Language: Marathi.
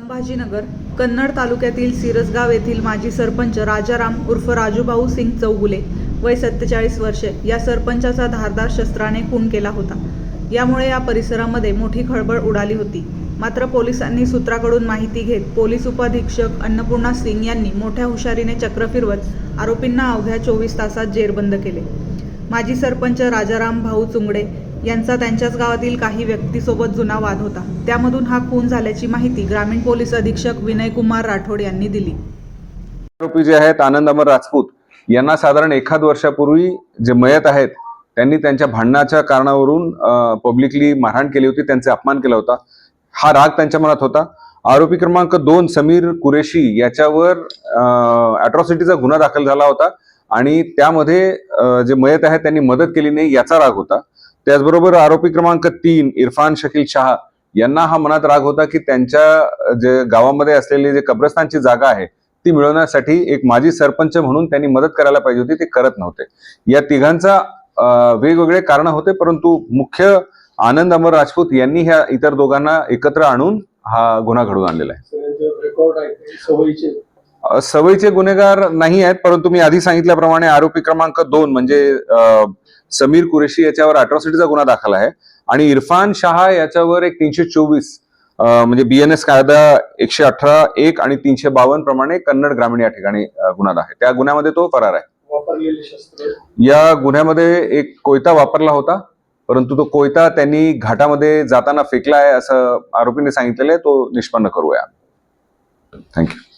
संभाजीनगर कन्नड तालुक्यातील सिरसगाव येथील माजी सरपंच राजाराम उर्फ राजूभाऊ सिंग चौगुले वय सत्तेचाळीस वर्षे या सरपंचाचा धारदार शस्त्राने खून केला होता. यामुळे या परिसरामध्ये मोठी खळबळ उडाली होती. मात्र पोलिसांनी सूत्राकडून माहिती घेत पोलीस उपाधीक्षक अन्नपूर्णा सिंग यांनी मोठ्या हुशारीने चक्र फिरवत आरोपींना अवघ्या चोवीस तासात जेरबंद केले. माजी सरपंच राजाराम भाऊ चुंगडे यांचा त्यांच्याच गावातील काही व्यक्तीसोबत जुना वाद होता. त्यामधून हा खून झाल्याची माहिती ग्रामीण पोलीस अधीक्षक विनयकुमार राठोड यांनी दिली. आरोपी जे आहेत आनंद अमर राजपूत यांना साधारण एखाद वर्षापूर्वी जे मयत आहेत त्यांनी त्यांच्या भांडणाच्या कारणावरून पब्लिकली मारहाण केली होती त्यांचा अपमान केला होता. हा राग त्यांच्या मनात होता. आरोपी क्रमांक दोन समीर कुरेशी याच्यावर अट्रॉसिटीचा गुन्हा दाखल झाला होता आणि त्यामध्ये जे मयत आहेत त्यांनी मदत केली नाही याचा राग होता. त्याचबरोबर आरोपी क्रमांक तीन इरफान शकील शाह यांना हा मनात राग होता की त्यांच्या जे गावामध्ये असलेली जे कब्रस्तानची जागा आहे ती मिळवण्यासाठी एक माजी सरपंच म्हणून त्यांनी मदत करायला पाहिजे होती ते करत नव्हते. या तिघांचा वेगवेगळे कारण होते परंतु मुख्य आनंद अमर राजपूत यांनी ह्या इतर दोघांना एकत्र आणून हा गुन्हा घडवून आणलेला आहे. सवयीचे गुन्हेगार नाही आहेत परंतु मी आधी सांगितल्याप्रमाणे आरोपी क्रमांक दोन म्हणजे समीर कुरेशी याच्यावर अट्रॉसिटीचा गुन्हा दाखल आहे आणि इरफान शहा याच्यावर एक तीनशे चोवीस म्हणजे बीएनएस कायदा एकशे अठरा एक आणि तीनशे बावन्न प्रमाणे कन्नड ग्रामीण या ठिकाणी गुन्हा आहे. त्या गुन्ह्यामध्ये तो फरार आहे. या गुन्ह्यामध्ये एक कोयता वापरला होता परंतु तो कोयता त्यांनी घाटामध्ये जाताना फेकला आहे असं आरोपीने सांगितलेलं आहे तो निष्पन्न करूया. थँक्यू